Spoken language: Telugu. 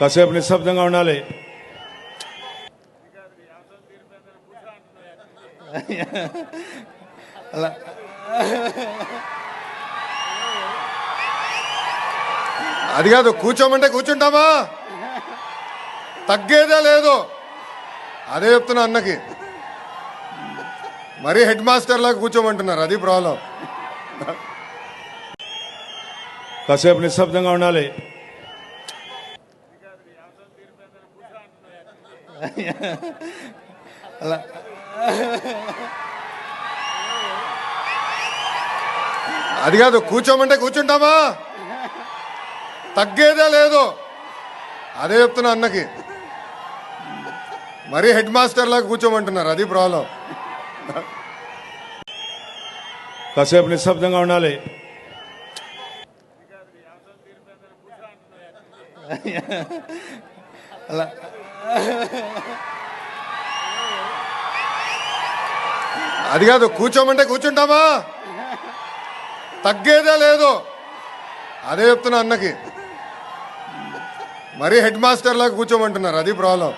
కాసేపు నిశ్శబ్దంగా ఉండాలి. అలా. అది కాదు కూర్చోమంటే కూర్చుంటామా తగ్గేదే లేదు. అదే చెప్తున్నా అన్నకి. మరీ హెడ్ మాస్టర్ లాగా కూర్చోమంటున్నారు అది ప్రాబ్లం. కాసేపు నిశ్శబ్దంగా ఉండాలి. అలా. అది కాదు కూర్చోమంటే కూర్చుంటామా తగ్గేదే లేదు. అదే చెప్తున్నా అన్నకి. మరీ హెడ్ మాస్టర్ లాగా కూర్చోమంటున్నారు అది ప్రాబ్లం. కాసేపు నిశ్శబ్దంగా ఉండాలి. అలా. అది కాదు కూర్చోమంటే కూర్చుంటామా తగ్గేదే లేదు. అదే చెప్తున్నా అన్నకి. మరీ హెడ్ మాస్టర్ లాగా కూర్చోమంటున్నారు అది ప్రాబ్లం.